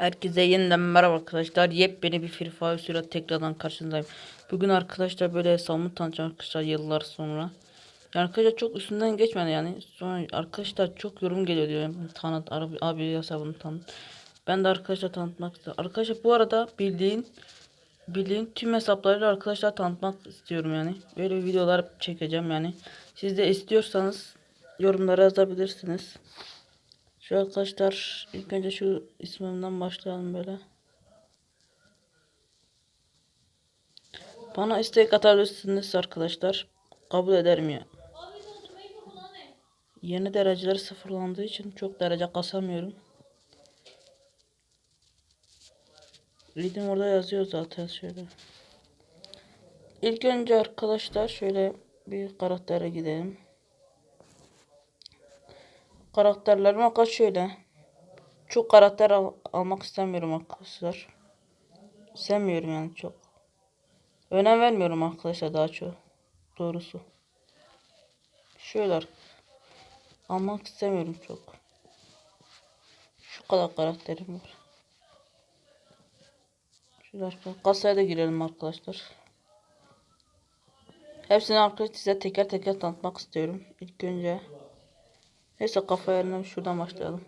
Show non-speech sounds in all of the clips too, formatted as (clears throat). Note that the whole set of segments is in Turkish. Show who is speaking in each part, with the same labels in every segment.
Speaker 1: Herkese yeniden merhaba arkadaşlar. Yepyeni bir Free Fire sürü tekrardan karşınızdayım. Bugün arkadaşlar böyle hesabımı tanıtacağım arkadaşlar yıllar sonra. Yani arkadaşlar çok üstünden geçmedi yani. Sonra arkadaşlar çok yorum geliyor diyor. Tanıt abi, abi hesabını tanıt. Ben de arkadaşlar tanıtmak istiyorum. Arkadaşlar bu arada bildiğin bildiğin tüm hesaplarıyla arkadaşlar tanıtmak istiyorum yani. Böyle videolar çekeceğim yani. Siz de istiyorsanız yorumlara yazabilirsiniz. Şu arkadaşlar ilk önce şu ismimden başlayalım böyle. Bana istek atabilirsiniz arkadaşlar. Kabul ederim ya. Yeni dereceler sıfırlandığı için çok derece kasamıyorum. Read'im orada yazıyor zaten şöyle. İlk önce arkadaşlar şöyle bir karaktere gidelim. Karakterlerim arkadaşlar şöyle. Çok karakter al- almak istemiyorum arkadaşlar. Sevmiyorum yani çok. Önem vermiyorum arkadaşlar daha çok. Doğrusu. Şöyle almak istemiyorum çok. Şu kadar karakterim var. Şöyle. Kasaya da girelim arkadaşlar. Hepsini arkadaşlar size teker teker tanıtmak istiyorum. İlk önce. Neyse kafa yerine şuradan başlayalım.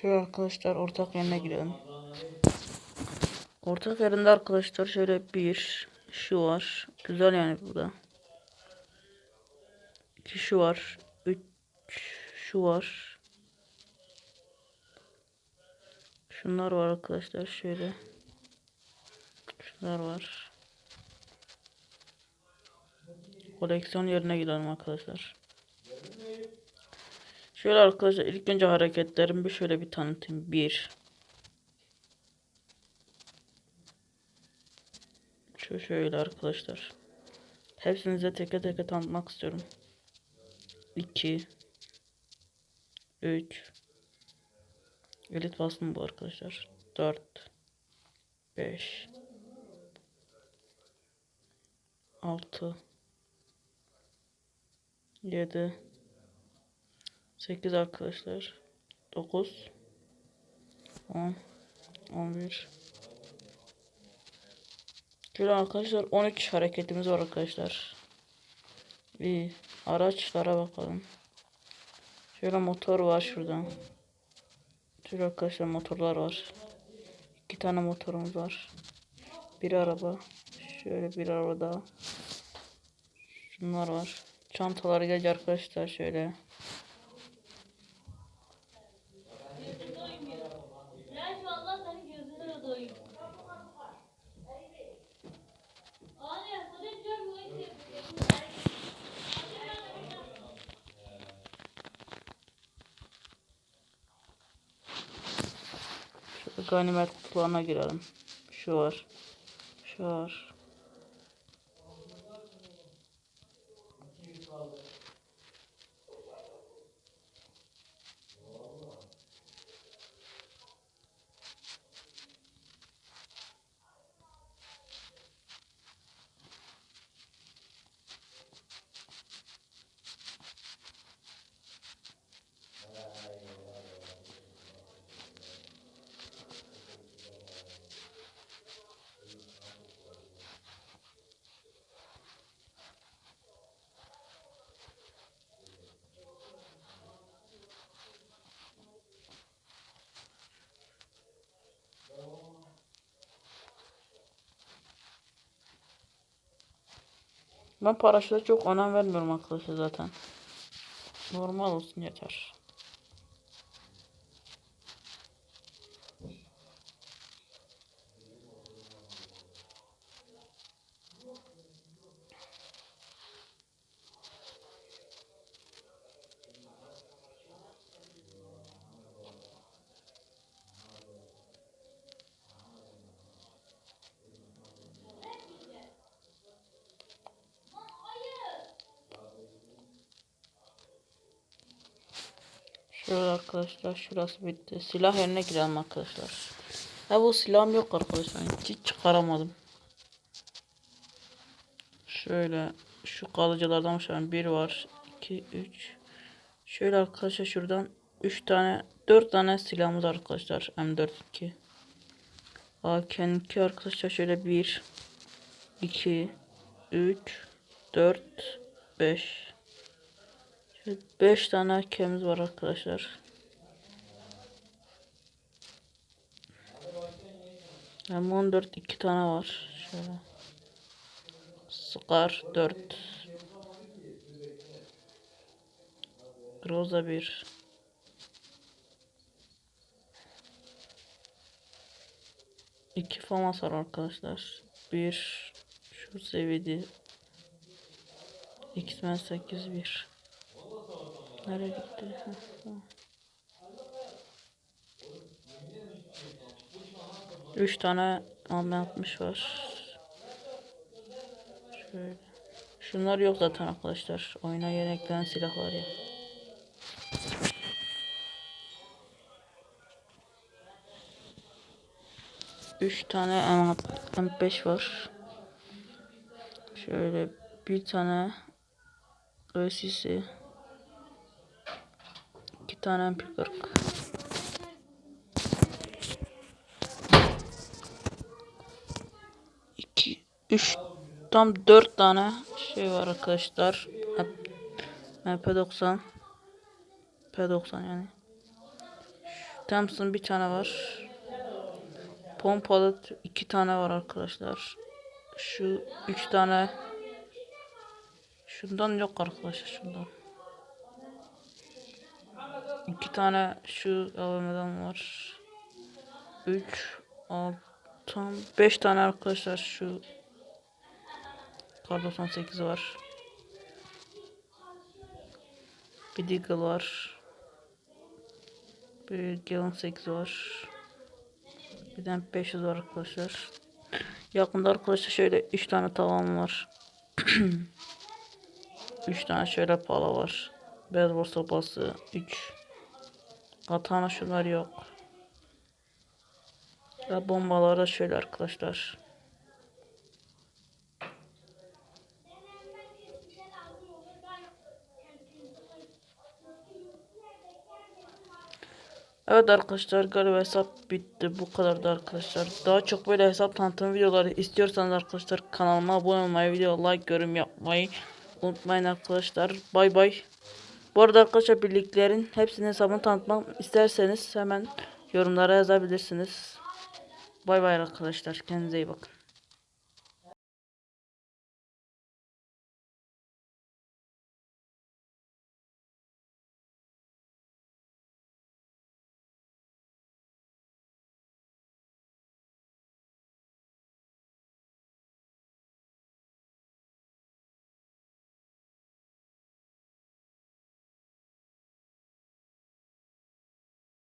Speaker 1: Şöyle arkadaşlar ortak yerine girelim. Ortak yerinde arkadaşlar şöyle bir şu var. Güzel yani burada. İki şu var. Üç şu var. Şunlar var arkadaşlar şöyle. Şunlar var. Koleksiyon yerine gidelim arkadaşlar. Şöyle arkadaşlar ilk önce hareketlerimi şöyle bir tanıtayım. Bir. Şu şöyle arkadaşlar. Hepsinize teke teke tanıtmak istiyorum. 2 3 Elit basım bu arkadaşlar. 4 5 6 7 8 arkadaşlar. 9 10 11 Şöyle arkadaşlar 13 hareketimiz var arkadaşlar. Bir araçlara bakalım. Şöyle motor var şurada. Şöyle arkadaşlar motorlar var. İki tane motorumuz var. Bir araba. Şöyle bir araba daha. Şunlar var. Çantalar gelecek arkadaşlar şöyle. Ganimet kutularına girelim. Şu var. Şu var. Ben paraşüte çok önem vermiyorum arkadaşlar zaten. Normal olsun yeter. Şöyle arkadaşlar şurası bitti. Silah yerine girelim arkadaşlar. Ha bu silahım yok arkadaşlar. Hiç çıkaramadım. Şöyle şu kalıcılardan şu bir var. 2 3 Şöyle arkadaşlar şuradan 3 tane 4 tane silahımız arkadaşlar. M42. AK2 arkadaşlar şöyle 1 2 3 4 5 5 tane AK'miz var arkadaşlar. M14 2 tane var. Şöyle. Scar 4. Rosa 1. İki famas var arkadaşlar. Bir şu seviyede X-Men 8 1. Nereye gitti? Üç tane 60 var. Şöyle. Şunlar yok zaten arkadaşlar. Oyuna yeni eklenen silahlar ya. Üç tane M M5 var. Şöyle bir tane ÖSİS'i iki tane MP40 iki üç Tam 4 tane şey var arkadaşlar. MP90 P90 yani. Thompson bir tane var. Pompalı iki tane var arkadaşlar. Şu üç tane. Şundan yok arkadaşlar şundan. İki tane şu AVM'den var. Üç, altı, beş tane arkadaşlar şu Kar 98 var. Bir Deagle var. Bir Gallon 8 var. Bir tane 500 var arkadaşlar. Yakında arkadaşlar şöyle 3 tane tavam var. (clears throat) 3 tane şöyle pala var. Beyzbol sopası 3. Katana şunlar yok. Ve bombalar da şöyle arkadaşlar. Evet arkadaşlar galiba hesap bitti. Bu kadardı arkadaşlar. Daha çok böyle hesap tanıtım videoları istiyorsanız arkadaşlar kanalıma abone olmayı, video like, yorum yapmayı unutmayın arkadaşlar. Bay bay. Bu arada arkadaşlar birliklerin hepsinin hesabını tanıtmak isterseniz hemen yorumlara yazabilirsiniz. Bay bay arkadaşlar. Kendinize iyi bakın.